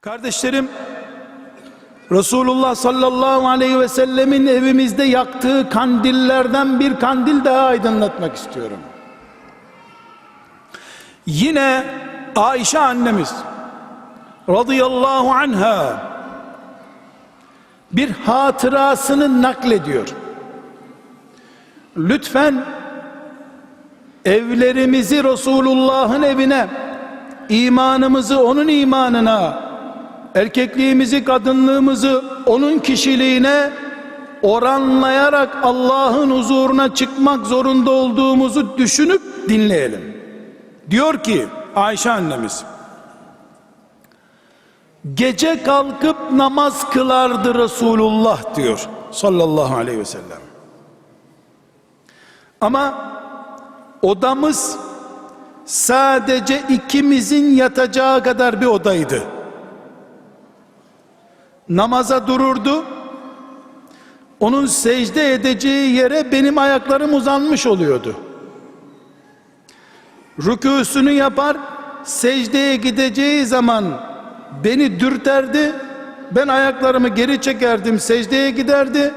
Kardeşlerim, Resulullah sallallahu aleyhi ve sellemin evimizde yaktığı kandillerden bir kandil daha aydınlatmak istiyorum. Yine Ayşe annemiz radıyallahu anha bir hatırasını naklediyor. Lütfen evlerimizi Resulullah'ın evine, imanımızı onun imanına, erkekliğimizi, kadınlığımızı onun kişiliğine oranlayarak Allah'ın huzuruna çıkmak zorunda olduğumuzu düşünüp dinleyelim. Diyor ki Ayşe annemiz, gece kalkıp namaz kılardı Resulullah diyor sallallahu aleyhi ve sellem. Ama odamız sadece ikimizin yatacağı kadar bir odaydı. Namaza dururdu. Onun secde edeceği yere benim ayaklarım uzanmış oluyordu. Rükûsünü yapar, secdeye gideceği zaman beni dürterdi. Ben ayaklarımı geri çekerdim, secdeye giderdi.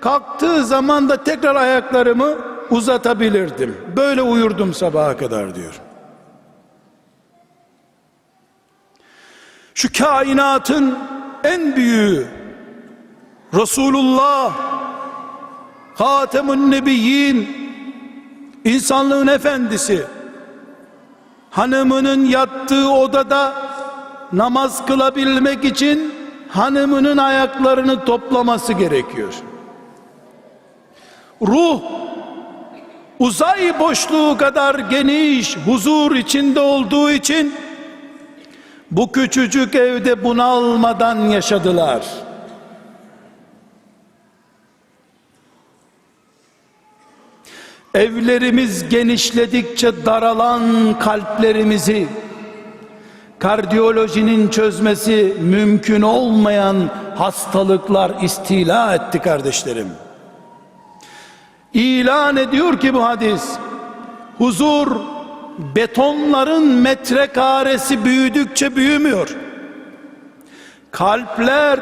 Kalktığı zaman da tekrar ayaklarımı uzatabilirdim. Böyle uyurdum sabaha kadar diyor. Şu kainatın en büyüğü Resulullah Hatemun Nebiyyin insanlığın efendisi hanımının yattığı odada namaz kılabilmek için hanımının ayaklarını toplaması gerekiyor. Ruh uzay boşluğu kadar geniş huzur içinde olduğu için bu küçücük evde bunalmadan yaşadılar. Evlerimiz genişledikçe daralan kalplerimizi kardiyolojinin çözmesi mümkün olmayan hastalıklar istila etti kardeşlerim. İlan ediyor ki bu hadis huzur betonların metrekaresi büyüdükçe büyümüyor. Kalpler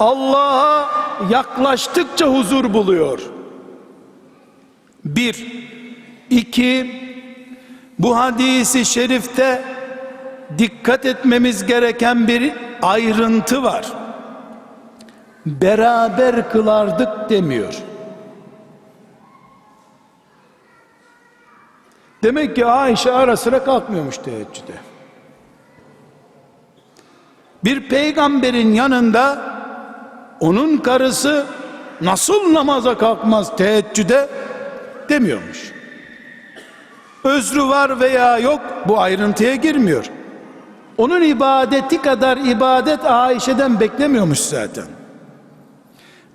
Allah'a yaklaştıkça huzur buluyor. Bir, iki, bu hadisi şerifte dikkat etmemiz gereken bir ayrıntı var. Beraber kılardık demiyor. Demek ki Ayşe ara sıra kalkmıyormuş teheccüde. Bir peygamberin yanında onun karısı nasıl namaza kalkmaz teheccüde demiyormuş. Özrü var veya yok bu ayrıntıya girmiyor. Onun ibadeti kadar ibadet Ayşe'den beklemiyormuş zaten.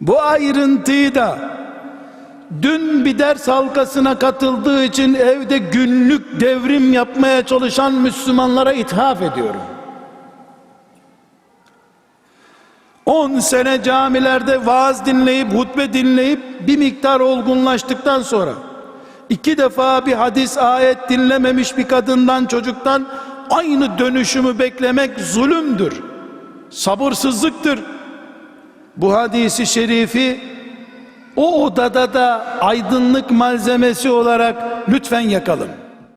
Bu ayrıntıyı da dün bir ders halkasına katıldığı için evde günlük devrim yapmaya çalışan Müslümanlara ithaf ediyorum. 10 sene camilerde vaaz dinleyip hutbe dinleyip bir miktar olgunlaştıktan sonra iki defa bir hadis ayet dinlememiş bir kadından çocuktan aynı dönüşümü beklemek zulümdür. Sabırsızlıktır. Bu hadisi şerifi o odada da aydınlık malzemesi olarak lütfen yakalım.